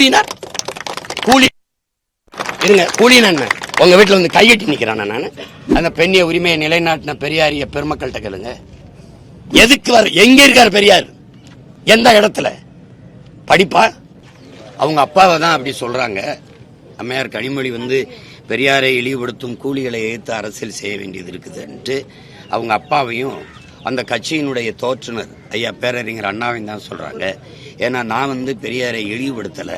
கூலினார்? கூலி இருங்க கூலினா என்ன? உங்க வீட்டுல வந்து கையெட்டி நிக்கிறானா நான்? அந்த பெண்ணிய உரிமையை நிலைநாட்டின பெரியாரிய பெருமக்கள்கிட்ட கேளுங்க. எதுக்கு வர எங்க இருக்காரு பெரியார்? எந்த இடத்துல? படிப்பா? அவங்க அப்பாவை தான் அப்படி சொல்றாங்க. அம்மையார் கனிமொழி வந்து பெரியாரை இழிவுபடுத்தும் கூலிகளை எதிர்த்து அரசியல் செய்ய வேண்டியது இருக்குதுன்ட்டு. அவங்க அப்பாவையும் அந்த கட்சியினுடைய தோற்றுனர். ஐயா பேரறிஞர் அண்ணாவையும் தான் சொல்றாங்க. ஏன்னா நான் வந்து பெரியாரை இழிவுபடுத்தல.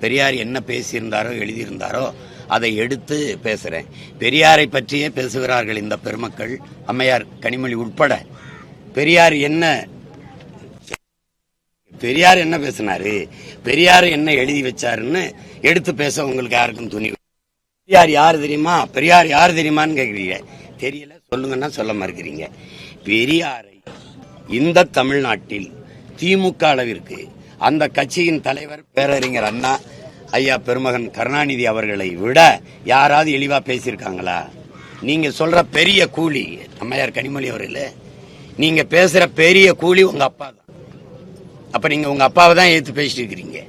பெரியார் என்ன பேசியிருந்தாரோ எழுதியிருந்தாரோ அதை எடுத்து பேசுறேன். பெரியாரை பற்றியே பேசுகிறார்கள் இந்த பெருமக்கள். அம்மையார் கனிமொழி உட்பட. பெரியார் என்ன பெரியார் என்ன பேசினாரு? பெரியார் என்ன எழுதி வச்சாருன்னு எடுத்து பேச உங்களுக்கு யாருக்கும் துணி பெரியார் யார் தெரியுமா? பெரியார் யார் தெரியுமான்னு கேக்குறீங்க. தெரியல. சொல்லுங்கன்னா சொல்ல மறுக்கிறீங்க. பெரியாரை இந்த தமிழ்நாட்டில் திமுக அளவிற்கு அந்த கட்சியின் தலைவர் பேரறிஞர் அண்ணா ஐயா பெருமகன் கருணாநிதி அவர்களை விட யாராவது இழிவா பேசியிருக்காங்களா? நீங்க சொல்ற பெரிய கூலி அம்மையார் கனிமொழி அவர்களே நீங்க பேசுற பெரிய கூலி உங்க அப்பா தான். அப்ப நீங்க உங்க அப்பாவை தான் ஏத்து பேசிட்டு இருக்கிறீங்க.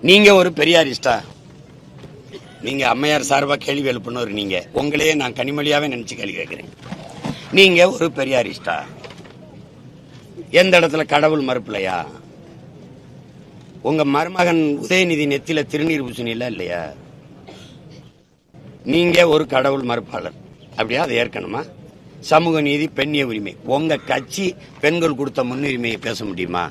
நீங்க ஒரு பெரியாரிஸ்டா? நீங்க அம்மையார் சார்பாக கேள்வி எழுப்புனவர் நீங்க. உங்களையே நான் கனிமொழியாவே நினைச்சு கேள்வி கேட்கிறேன். நீங்க ஒரு பெரியாரிஸ்டா? எந்த இடத்துல கடவுள் மறுப்பில்லையா? உங்க மருமகன் உதயநிதி நெத்தில திருநீர் பூசணில இல்லையா? நீங்க ஒரு கடவுள் மறுப்பாளர். அப்படியா? அதை ஏற்கனமா சமூக நீதி பெண்ணிய உரிமை. உங்க கட்சி பெண்கள் கொடுத்த முன்னுரிமையை பேச முடியுமா?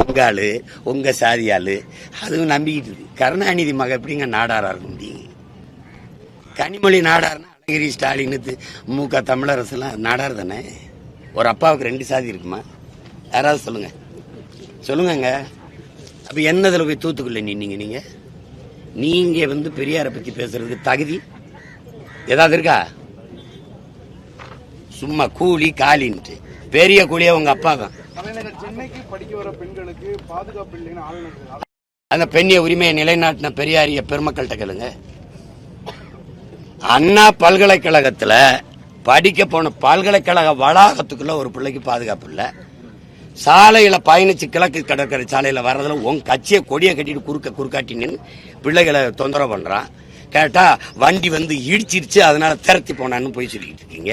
உங்க ஆளு உங்க சாதி ஆளு அதுவும் நம்பிக்கிட்டு இருக்கு. கருணாநிதி மக எப்படிங்க நாடாரா இருக்க முடியும் கனிமொழி நாடார்னா அழகிரி ஸ்டாலின் மு க தமிழரசுலாம் நாடார் தானே? ஒரு அப்பாவுக்கு ரெண்டு சாதி இருக்குமா? யாராவது சொல்லுங்க. சொல்லுங்கங்க. அப்ப என்னதுல போய் தூத்துக்குள்ள நின்னீங்க நீங்க? நீங்க வந்து பெரியாரை பத்தி பேசுறதுக்கு தகுதி? ஏதாவது இருக்கா? சும்மா கூலி காலின்ட்டு. பெரிய கூலியா உங்க அப்பா தான். தலைநகர் சென்னைக்கு படிக்க வர பெண்களுக்கு பாதுகாப்பு இல்லைன்னு ஆளுநர் அந்த பெண்ணிய உரிமையை நிலைநாட்டின பெரியாரிய பெருமக்கள்கிட்ட கேளுங்க. அண்ணா பல்கலைக்கழகத்துல படிக்க போன பல்கலைக்கழக வளாகத்துக்குள்ள ஒரு பிள்ளைக்கு பாதுகாப்பு இல்லை. சாலையில பயணிச்சு கிழக்கு கடற்கரை சாலையில வர்றதுல உன் கட்சியை கொடியை கட்டிட்டு குறுக்க குறுக்காட்டி நின்று பிள்ளைகளை தொந்தரவு பண்றான். கேட்டா வண்டி வந்து இடிச்சிருச்சு அதனால திரத்தி போனான்னு போய் சொல்லிக்கிட்டு இருக்கீங்க.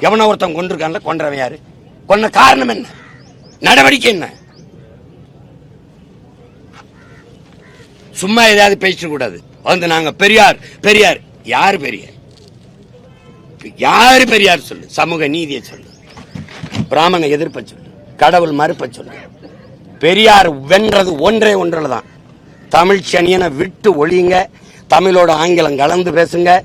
எவனோ ஒருத்தன் கொண்டிருக்கான்ல கொன்றவன் யாரு? கொன்ன காரணம் என்ன? நடவடிக்கை என்ன? சும்மா ஏதாவது பேசிட கூடாது. வந்து நாங்க பெரியார் பெரியார். யாரு பெரியார்? யாரு பெரியார் சொல்லு? சமூக நீதியை சொல்லு. பிராமண எதிர்ப்ப சொல்லு. கடவுள் மறுப்ப சொல்லு. பெரியார் வென்றது ஒன்றே ஒன்றில் தான் தமிழ் சனியனை விட்டு ஒழியுங்க. தமிழோட ஆங்கிலம் கலந்து பேசுங்க.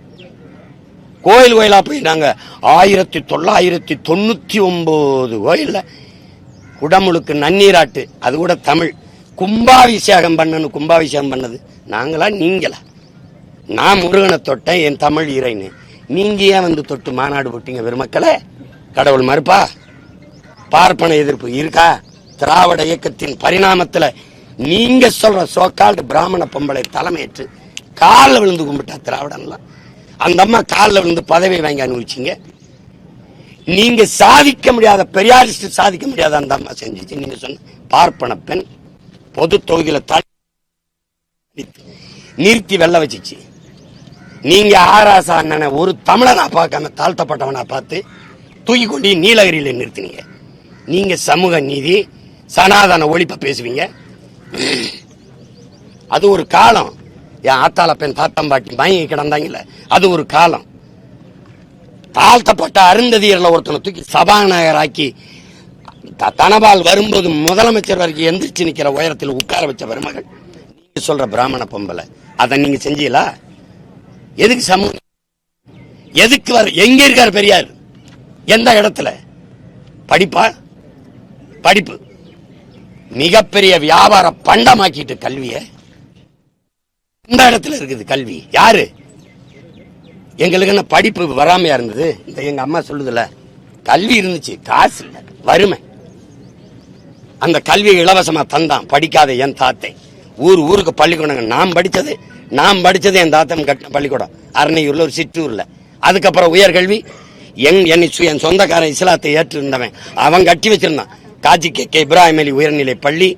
கோயில் கோயிலாக போய் நாங்கள் ஆயிரத்தி தொள்ளாயிரத்தி தொண்ணூற்றி ஒம்பது கோயில்ல குடமுழுக்கு நன்னீராட்டு அது கூட தமிழ். கும்பாபிஷேகம் பண்ணணும் கும்பாபிஷேகம் பண்ணது. நாங்களா நீங்களா? நான் முருகனை தொட்டேன் என் தமிழ் இறைன்னு. நீங்கள் ஏன் வந்து தொட்டு மாநாடு போட்டீங்க பெருமக்களே? கடவுள் மறுப்பா? பார்ப்பன எதிர்ப்பு இருக்கா? திராவிட இயக்கத்தின் பரிணாமத்தில் நீங்கள் சொல்கிற சோக்கால்டு பிராமண பொம்பளை தலைமையேற்று காலில் விழுந்து கும்பிட்டா திராவிடம்லாம் அந்த அம்மா காலில் விழுந்து பதவி வாங்கி அனுபவிச்சிங்க. நீங்க சாதிக்க முடியாத பெரியாரிஸ்ட் சாதிக்க முடியாத அந்த அம்மா செஞ்சிச்சு. நீங்க சொன்ன பார்ப்பன பெண் பொது தொகுதியில நிறுத்தி வெள்ள வச்சிச்சு. நீங்க ஆராசா அண்ணனை ஒரு தமிழனா பார்க்காம தாழ்த்தப்பட்டவனா பார்த்து தூக்கி கொண்டு நீலகிரியில் நிறுத்தினீங்க. நீங்க சமூக நீதி சனாதன ஒழிப்ப பேசுவீங்க. அது ஒரு காலம். என் ஆத்தால பெண் தாத்தம்பாட்டி மயங்கி கிடந்தாங்கல்ல அது ஒரு காலம். தாழ்த்தப்பட்ட அருந்ததியர்ல ஒருத்தனை தூக்கி சபாநாயகராக்கி த- தனபால் வரும்போது முதலமைச்சர் வரைக்கும் எந்திரிச்சு நிக்கிற உயரத்தில் உட்கார வச்ச பெருமகள் நீங்க சொல்ற பிராமண பொம்பளை அதை நீங்க செஞ்சீங்களா? எதுக்கு சமூகம் எதுக்கு வர எங்க இருக்கார் பெரியார்? எந்த இடத்துல? படிப்பா? படிப்பு. மிகப்பெரிய வியாபார பண்டமாக்கிட்டு கல்விய இந்த இடத்துல இருக்குது கல்வி. யாரு? எங்களுக்கு என்ன படிப்பு வராமையா இருந்தது? இந்த எங்க அம்மா சொல்லுதுல கல்வி இருந்துச்சு காசு இல்லை வறுமை. அந்த கல்வியை இலவசமா தந்தான் படிக்காத என் தாத்தை. ஊர் ஊருக்கு பள்ளிக்கூடங்க நாம் படிச்சது நாம் படிச்சது என் தாத்தம் கட்டின பள்ளிக்கூடம். அரணையூர்ல ஒரு சிற்றூர்ல. அதுக்கப்புறம் உயர்கல்வி. என் என்னை என் சொந்தக்காரன் இஸ்லாத்தை ஏற்று இருந்தவன் அவன் கட்டி வச்சிருந்தான். காஜி கே கே இப்ராஹிம் அலி உயர்நிலை பள்ளி.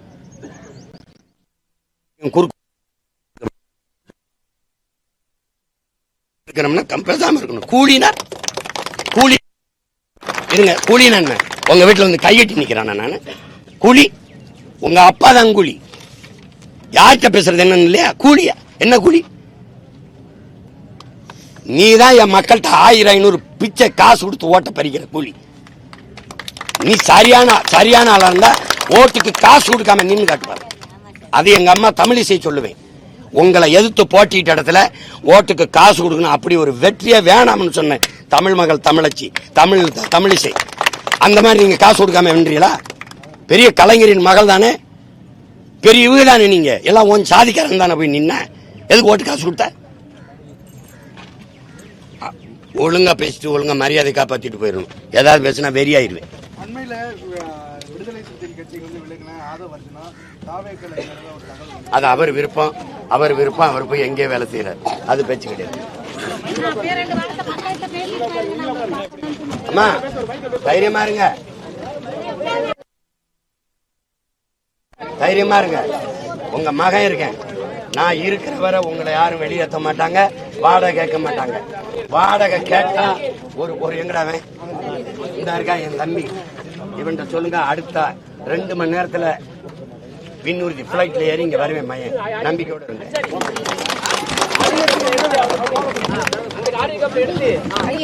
இருக்கணும்னா பேசாம இருக்கணும். கூலினா கூலி இருங்க கூலினா என்ன? உங்க வீட்டுல வந்து கையெட்டி நிக்கிறானா நானு? கூலி? உங்க அப்பா தான் கூலி. யார்கிட்ட பேசுறது என்னன்னு இல்லையா? கூலியா? என்ன கூலி? நீ தான் என் மக்கள்கிட்ட ஆயிரம் ஐநூறு பிச்சை காசு கொடுத்து ஓட்ட பறிக்கிற கூலி. நீ சரியான சரியான ஆளா இருந்தா ஓட்டுக்கு காசு கொடுக்காம நின்று காட்டுவார். அது எங்க அம்மா தமிழிசை சொல்லுவேன். உங்களை எதிர்த்து போட்டிட்ட இடத்துல ஓட்டுக்கு காசு கொடுக்கணும் அப்படி ஒரு வெற்றியே வேணாம்னு சொன்னேன் தமிழ் மகள் தமிழச்சி தமிழ் தமிழிசை அந்த மாதிரி நீங்க காசு கொடுக்காம வென்றீங்களா பெரிய கலைஞரின் மகள் தானே? பெரிய இவங்க தானே நீங்க? எல்லாம் உன் சாதிக்காரன் தானே போய் நின்ன? எதுக்கு ஓட்டு காசு கொடுத்த? ஒழுங்கா பேசிட்டு ஒழுங்கா மரியாதை காப்பாத்திட்டு போயிடணும். ஏதாவது பேசினா வெறியாயிருவேன் அது அவர் விருப்பம் அவர் விருப்பம் அவர் போய் எங்கே வேலை செய்யறார் அது பேச்சு கிடையாது. அம்மா தைரியமா இருங்க. தைரியமா இருங்க. உங்க மகன் இருக்கேன். நான் இருக்கிற வரை உங்களை யாரும் வெளியேற்ற மாட்டாங்க வாடகை கேட்க மாட்டாங்க. வாடகை கேட்டா ஒரு ஒரு எங்கடாவன் இந்த இருக்கா என் தம்பி. இவன்கிட்ட சொல்லுங்க அடுத்த ரெண்டு மணி நேரத்துல விண்ணூர்தி பிளைட்ல ஏறி இங்க வருவேன் மையன். நம்பிக்கையோட இருந்தேன்